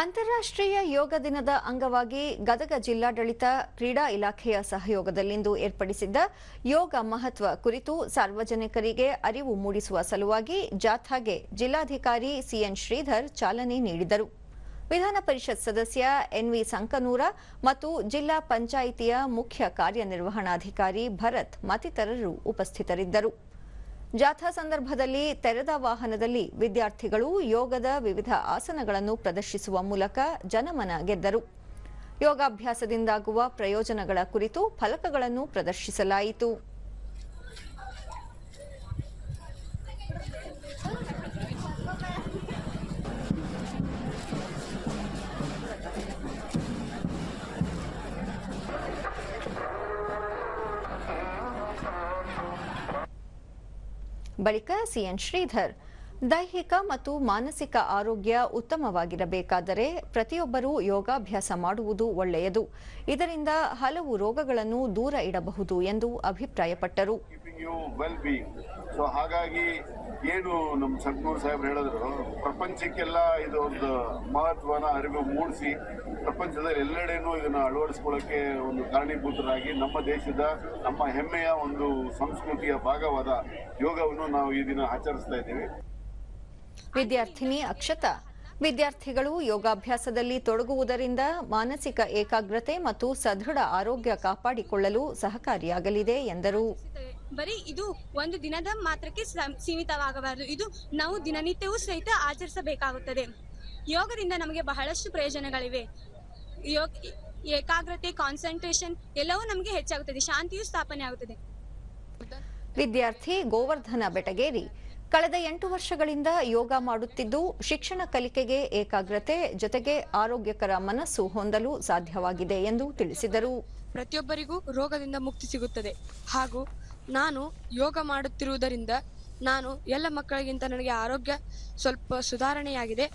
ಅಂತಾರಾಷ್ಟ್ರೀಯ ಯೋಗ ದಿನದ ಅಂಗವಾಗಿ ಗದಗ ಜಿಲ್ಲಾಡಳಿತ ಕ್ರೀಡಾ ಇಲಾಖೆಯ ಸಹಯೋಗದಲ್ಲಿಂದು ಏರ್ಪಡಿಸಿದ್ದ ಯೋಗ ಮಹತ್ವ ಕುರಿತು ಸಾರ್ವಜನಿಕರಿಗೆ ಅರಿವು ಮೂಡಿಸುವ ಸಲುವಾಗಿ ಜಾಥಾಗೆ ಜಿಲ್ಲಾಧಿಕಾರಿ ಸಿಎನ್ ಶ್ರೀಧರ್ ಚಾಲನೆ ನೀಡಿದರು. ವಿಧಾನ ಪರಿಷತ್ ಸದಸ್ಯ ಎನ್ವಿ ಸಂಕನೂರ ಮತ್ತು ಜಿಲ್ಲಾ ಪಂಚಾಯಿತಿಯ ಮುಖ್ಯ ಕಾರ್ಯನಿರ್ವಹಣಾಧಿಕಾರಿ ಭರತ್ ಮತ್ತಿತರರು ಉಪಸ್ಥಿತರಿದ್ದರು. ಜಾಥಾ ಸಂದರ್ಭದಲ್ಲಿ ತೆರೆದ ವಾಹನದಲ್ಲಿ ವಿದ್ಯಾರ್ಥಿಗಳು ಯೋಗದ ವಿವಿಧ ಆಸನಗಳನ್ನು ಪ್ರದರ್ಶಿಸುವ ಮೂಲಕ ಜನಮನ ಗೆದ್ದರು. ಯೋಗಾಭ್ಯಾಸದಿಂದಾಗುವ ಪ್ರಯೋಜನಗಳ ಕುರಿತು ಫಲಕಗಳನ್ನು ಪ್ರದರ್ಶಿಸಲಾಯಿತು. ಬಳಿಕ ಸಿಎನ್ ಶ್ರೀಧರ್, ದೈಹಿಕ ಮತ್ತು ಮಾನಸಿಕ ಆರೋಗ್ಯ ಉತ್ತಮವಾಗಿರಬೇಕಾದರೆ ಪ್ರತಿಯೊಬ್ಬರೂ ಯೋಗಾಭ್ಯಾಸ ಮಾಡುವುದು ಒಳ್ಳೆಯದು. ಇದರಿಂದ ಹಲವು ರೋಗಗಳನ್ನು ದೂರ ಇಡಬಹುದು ಎಂದು ಅಭಿಪ್ರಾಯಪಟ್ಟರು. You well B. ಸೊ ಹಾಗಾಗಿ ಏನು ನಮ್ಮ ಸದ್ಗುರು ಸಾಹೇಬ್ ಹೇಳಿದ್ರು, ಪ್ರಪಂಚಕ್ಕೆಲ್ಲ ಇದು ಒಂದು ಮಹತ್ವನ ಅರಿವು ಮೂಡಿಸಿ ಪ್ರಪಂಚದಲ್ಲಿ ಎಲ್ಲೆಡೆನೂ ಇದನ್ನ ಅಳವಡಿಸ್ಕೊಳ್ಳೋಕೆ ಒಂದು ಕಾರಣೀಭೂತರಾಗಿ ನಮ್ಮ ದೇಶದ, ನಮ್ಮ ಹೆಮ್ಮೆಯ ಒಂದು ಸಂಸ್ಕೃತಿಯ ಭಾಗವಾದ ಯೋಗವನ್ನು ನಾವು ಈ ದಿನ ಆಚರಿಸ್ತಾ ಇದ್ದೀವಿ. ವಿದ್ಯಾರ್ಥಿನಿ ಅಕ್ಷತಾ, ವಿದ್ಯಾರ್ಥಿಗಳು ಯೋಗಾಭ್ಯಾಸದಲ್ಲಿ ತೊಡಗುವುದರಿಂದ ಮಾನಸಿಕ ಏಕಾಗ್ರತೆ ಮತ್ತು ಸದೃಢ ಆರೋಗ್ಯ ಕಾಪಾಡಿಕೊಳ್ಳಲು ಸಹಕಾರಿಯಾಗಲಿದೆ ಎಂದರು. ಬರೀ ಇದು ಒಂದು ದಿನದ ಮಾತ್ರಕ್ಕೆ ಸೀಮಿತವಾಗಬಾರದು. ಇದು ನಾವು ದಿನನಿತ್ಯವೂ ಸಹಿತ ಆಚರಿಸಬೇಕಾಗುತ್ತದೆ. ಯೋಗದಿಂದ ನಮಗೆ ಬಹಳಷ್ಟು ಪ್ರಯೋಜನಗಳಿವೆ. ಯೋಗ, ಏಕಾಗ್ರತೆ ಕಾನ್ಸಂಟ್ರೇಷನ್ ಎಲ್ಲವೂ ನಮಗೆ ಹೆಚ್ಚಾಗುತ್ತದೆ. ಶಾಂತಿಯು ಸ್ಥಾಪನೆ ಆಗುತ್ತದೆ ವಿದ್ಯಾರ್ಥಿ ಗೋವರ್ಧನ ಬೆಟಗೇರಿ. ಕಳೆದ ಎಂಟು ವರ್ಷಗಳಿಂದ ಯೋಗ ಮಾಡುತ್ತಿದ್ದು ಶಿಕ್ಷಣ ಕಲಿಕೆಗೆ ಏಕಾಗ್ರತೆ ಜೊತೆಗೆ ಆರೋಗ್ಯಕರ ಮನಸ್ಸು ಹೊಂದಲು ಸಾಧ್ಯವಾಗಿದೆ ಎಂದು ತಿಳಿಸಿದರು. ಪ್ರತಿಯೊಬ್ಬರಿಗೂ ರೋಗದಿಂದ ಮುಕ್ತಿ ಸಿಗುತ್ತದೆ. ಹಾಗೂ ನಾನು ಯೋಗ ಮಾಡುತ್ತಿರುವುದರಿಂದ ನಾನು ಎಲ್ಲ ಮಕ್ಕಳಿಗಿಂತ ನನಗೆ ಆರೋಗ್ಯ ಸ್ವಲ್ಪ ಸುಧಾರಣೆಯಾಗಿದೆ.